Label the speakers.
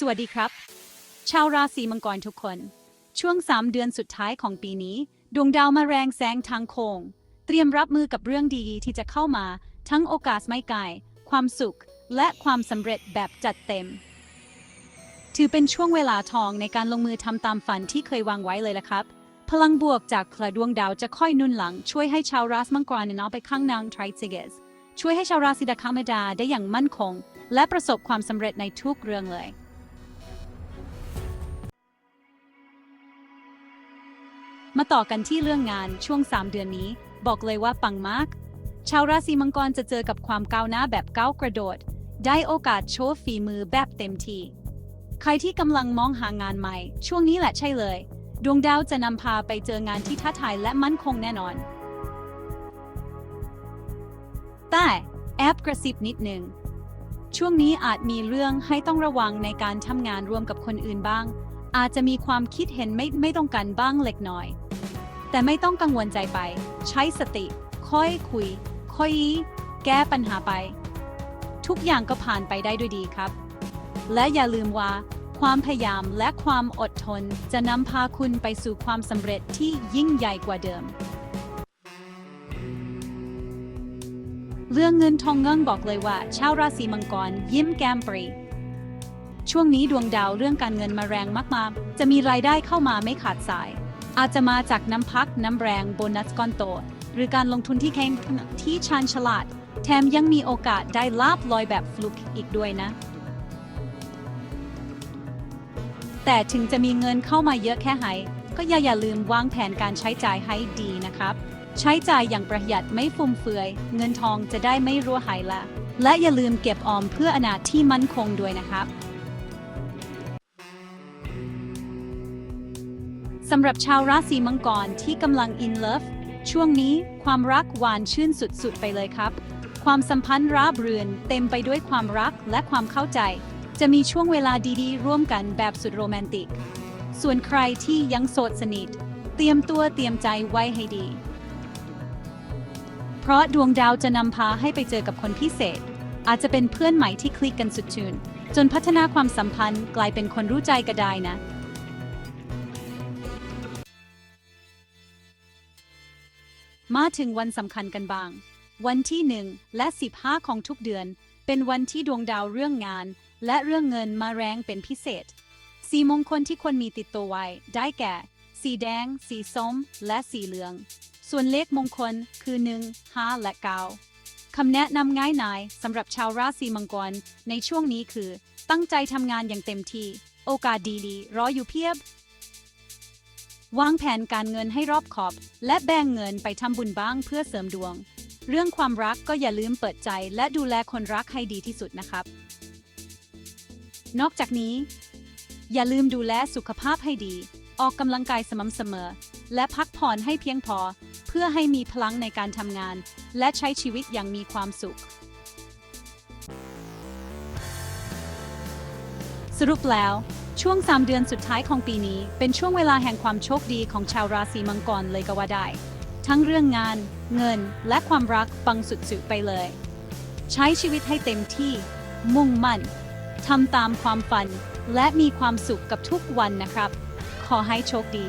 Speaker 1: สวัสดีครับ ชาวราศีมังกรทุกคน ช่วง 3 เดือนสุดท้ายของปีนี้ ดวงดาวมาแรงแซงทางโค้งเตรียมรับมือกับเรื่องดีที่จะเข้ามา ทั้งโอกาสไม่ไกลความสุข และความสำเร็จแบบจัดเต็ม ถือเป็นช่วงเวลาทองในการลงมือทำตามฝันที่เคยวางไว้เลยละครับ พลังบวกจากพระดวงดาวจะค่อยนุ่นหลัง ช่วยให้ชาวราศีมังกรเนี่ยเอาไปข้างนางไทรเซเกสช่วยให้ชาวราศีดาคาเมดาได้อย่างมั่นคง และประสบความสำเร็จในทุกเรื่องเลย มาต่อกันที่เรื่องงานช่วง 3 เดือนนี้ บอกเลยว่าปังมาก ชาวราศีมังกรจะเจอกับความก้าวหน้าแบบก้าวกระโดด ได้โอกาสโชว์ฝีมือแบบเต็มที่ ใครที่กำลังมองหางานใหม่ ช่วงนี้แหละใช่เลย ดวงดาวจะนำพาไปเจองานที่ท้าทายและมั่นคงแน่นอน แต่แอบกระซิบนิดหนึ่งช่วงนี้อาจมีเรื่องให้ต้องระวังในการทำงานร่วมกับคนอื่นบ้าง อาจจะมีความคิดเห็นไม่ไม่ตรงกันบ้างเล็กน้อย แต่ไม่ต้องกังวลใจไป ใช้สติ ค่อยคุย ค่อยแก้ปัญหาไป ทุกอย่างก็ผ่านไปได้ด้วยดีครับ และอย่าลืมว่า ความพยายามและความอดทนจะนำพาคุณไปสู่ความสำเร็จที่ยิ่งใหญ่กว่าเดิม เรื่องเงินทองเงินบอกเลยว่า ชาวราศีมังกรยิ้มแก้มปรีช่วงนี้ดวงดาวเรื่องการเงินมาแรงมาก ๆ จะมีรายได้เข้ามาไม่ขาดสาย อาจจะมาจากน้ำพักน้ำแรงโบนัสก้อนโต หรือการลงทุนที่แข็งที่ชาญฉลาด แถมยังมีโอกาสได้ลาบลอยแบบฟลุกอีกด้วยนะ แต่ถึงจะมีเงินเข้ามาเยอะแค่ไหนก็อย่าอย่าลืมวางแผนการใช้จ่ายให้ดีนะครับ ใช้จ่ายอย่างประหยัดไม่ฟุ่มเฟือย เงินทองจะได้ไม่รั่วไหลละ และอย่าลืมเก็บออมเพื่ออนาคตที่มั่นคงด้วยนะครับ สำหรับชาวราศีมังกรที่กำลังอินเลิฟช่วงนี้ความรักหวานชื่นสุดๆ ไปเลยครับ ความสัมพันธ์ราบรื่นเต็มไปด้วยความรักและความเข้าใจ จะมีช่วงเวลาดีๆ ร่วมกันแบบสุดโรแมนติก ส่วนใครที่ยังโสดสนิท เตรียมตัวเตรียมใจไว้ให้ดี เพราะดวงดาวจะนำพาให้ไปเจอกับคนพิเศษ อาจจะเป็นเพื่อนใหม่ที่คลิกกันสุดชื่นจนพัฒนาความสัมพันธ์กลายเป็นคนรู้ใจก็ได้นะ มาถึงวันสำคัญกันบ้าง วันที่1และ15ของทุกเดือน เป็นวันที่ดวงดาวเรื่องงาน และเรื่องเงินมาแรงเป็นพิเศษ สีมงคลที่ควรมีติดตัวไว้ ได้แก่ สีแดง สีส้ม และสีเหลือง ส่วนเลขมงคลคือ1 5และ9คำแนะนำง่ายนายสำหรับชาวราศีมังกรในช่วงนี้คือ ตั้งใจทำงานอย่างเต็มที่ โอกาสดีๆรออยู่เพียบ วางแผนการเงินให้รอบขอบ และแบ่งเงินไปทำบุญบ้างเพื่อเสริมดวง เรื่องความรักก็อย่าลืมเปิดใจและดูแลคนรักให้ดีที่สุดนะครับ นอกจากนี้ อย่าลืมดูแลสุขภาพให้ดี ออกกำลังกายสม่ำเสมอ และพักผ่อนให้เพียงพอ เพื่อให้มีพลังในการทำงาน และใช้ชีวิตอย่างมีความสุข สรุปแล้ว ช่วง 3 เดือนสุดท้ายของปีนี้ เป็นช่วงเวลาแห่งความโชคดีของชาวราศีมังกรเลยก็ว่าได้ ทั้งเรื่องงาน เงิน และความรักปังสุดๆไปเลย ใช้ชีวิตให้เต็มที่ มุ่งมั่นทำตามความฝัน และมีความสุขกับทุกวันนะครับ ขอให้โชคดี